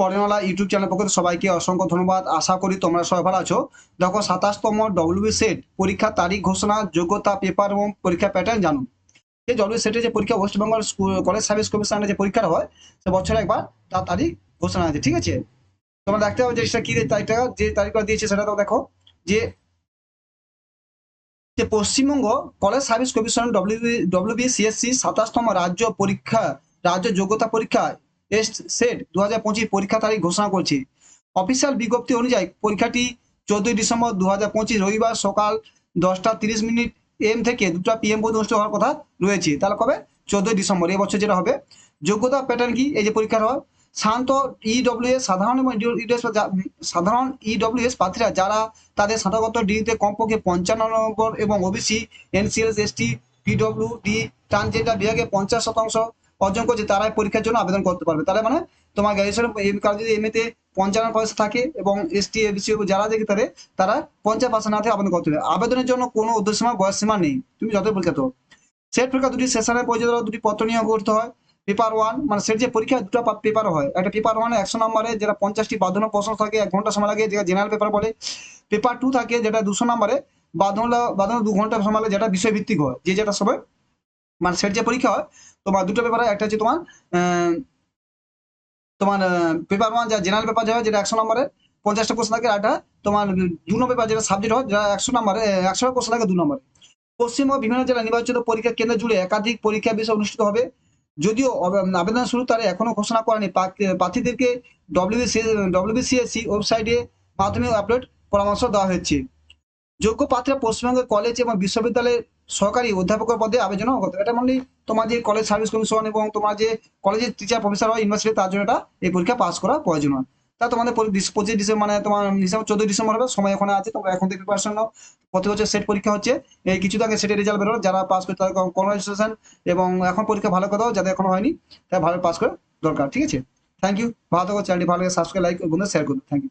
পরিমালা YouTube channel পক্ষে সবাইকে অসংখ্য ধন্যবাদ। আশা করি তোমরা সবাই ভালো আছো। দেখো, সাতাশতম ডব্লিউবি সেট পরীক্ষা তারিখ ঘোষণা, যোগ্যতা পেপার এবং পরীক্ষা প্যাটার্ন জানুন। এই ডব্লিউ সেটের যে পরীক্ষা ওয়েস্ট বেঙ্গল কলেজ সার্ভিস কমিশনের যে পরীক্ষাটা হয়, সে বছরে একবার তার তারিখ ঘোষণা আছে ঠিক আছে? তোমরা দেখতে হবে যে সেটা কি তারিখটা, যে তারিখটা দিয়েছে সেটা তো দেখো, যে যে Paschimbanga college service commission WB WB CSC সাতাশতম রাজ্য পরীক্ষা, রাজ্য যোগ্যতা পরীক্ষা টেস্ট সেট দু হাজার পঁচিশ পরীক্ষা তারিখ ঘোষণা করছে। অফিসিয়াল বিজ্ঞপ্তি অনুযায়ী পরীক্ষাটি চোদ্দই ডিসেম্বর দু হাজার পঁচিশ রবিবার সকাল দশটা তিরিশ মিনিট এম থেকে দুটা পিএম পর্যন্ত অনুষ্ঠিত হওয়ার কথা রয়েছে। তাহলে কবে? চোদ্দই ডিসেম্বর। এবছর যেটা হবে, যোগ্যতা প্যাটার্ন কি? এই যে পরীক্ষার হয় শান্ত ইডব্লিউএস সাধারণ এবং ইডব্লিউএস সাধারণ ইডব্লিউএস প্রার্থীরা যারা তাদের স্নাতকোত্তর ডিগ্রিতে কমপক্ষে পঞ্চান্ন নম্বর এবং OBC NCLs ST PW D transgender বিভাগে পঞ্চাশ শতাংশ অর্জন করছে, তারাই পরীক্ষার জন্য আবেদন করতে পারবে। তাহলে মানে তোমার গ্র্যাজুয়েশন কারও যদি এমএতে পঞ্চান্ন পার্সেন্ট থাকে এবং এস এসটি এবিসি যারা দেখে তাদের, তারা পঞ্চাশ পার্সেন্ট না থেকে আবেদন করতে হবে আবেদনের জন্য কোনো উদ্দেশ্যমা বয়স সীমা নেই। তুমি যত পরীক্ষা তো সেট পরীক্ষা দুটি সেশনের পর্যায়ে দুটি পত্র নিয়োগ করতে হয়। পেপার ওয়ান মানে সেট যে পরীক্ষা, দুটো পেপার হয়। একটা পেপার ওয়ানে একশো নম্বরে যেটা পঞ্চাশটি বাধ্যমূলক প্রশ্ন থাকে, এক ঘণ্টা সময় লাগে, যেটা জেনারেল পেপার বলে। পেপার টু থাকে, যেটা দুশো নম্বরে বাধ্যমূলক বাধ্যমূলক দু ঘণ্টা সময় লাগে, যেটা বিষয় ভিত্তিক হয়, যে যেটা সময় মানে সেট যে পরীক্ষা হয় তোমার দুটো পেপার একটা হচ্ছে তোমার তোমার পেপার ওয়ান যা জেনারেল পেপার হয় যেটা একশো নম্বরে, পঞ্চাশটা কোশ্চেন থাকে, আর তোমার দু নম্বর পেপার যেটা সাবজেক্ট হয়, যেটা একশো নম্বরে একশো কোশ্চেন থাকে দু নম্বরে। পশ্চিমবঙ্গ বিভিন্ন জেলা নির্বাচিত পরীক্ষা কেন্দ্র জুড়ে একাধিক পরীক্ষা বিষয় অনুষ্ঠিত হবে। যদিও আবেদন শুরু তারা এখনও ঘোষণা করেনি প্রার্থীদেরকে ডব্লিউবিসি ডব্লিউবিসিএসসি ওয়েবসাইটে মাধ্যমে আপলোড পরামর্শ দেওয়া হয়েছে। যোগ্য প্রার্থীরা পশ্চিমবঙ্গের কলেজ এবং বিশ্ববিদ্যালয়ের সহকারী অধ্যাপকের পদে আবেদন করতে এটা মানে তোমার যে কলেজ সার্ভিস কমিশন এবং তোমার যে কলেজের টিচার প্রফেসর হয় ইউনিভার্সিটি তার জন্য এটা এই পরীক্ষা পাস করা প্রয়োজন হয়। তা তোমাদের পঁচিশ ডিসেম্বর মানে তোমার ডিসেম্বর চোদ্দই ডিসেম্বর হবে, সময় ওখানে আছে, তোমরা এখন থেকে প্রিপারেশন নাও। প্রতি বছর সেট পরীক্ষা হচ্ছে, এই কিছু আগে সেটের রেজাল্ট বেরোলো, যারা পাস করতে তাদের কনগ্রাচুলেশন এবং এখন পরীক্ষা ভালো কথা যাদের এখনও হয়নি, তারা ভালো পাস করে দরকার, ঠিক আছে? থ্যাংক ইউ ভালো থাকো চ্যানেলটি ভালো সাবস্ক্রাইব লাইক বন্ধু শেয়ার করুন থ্যাংক ইউ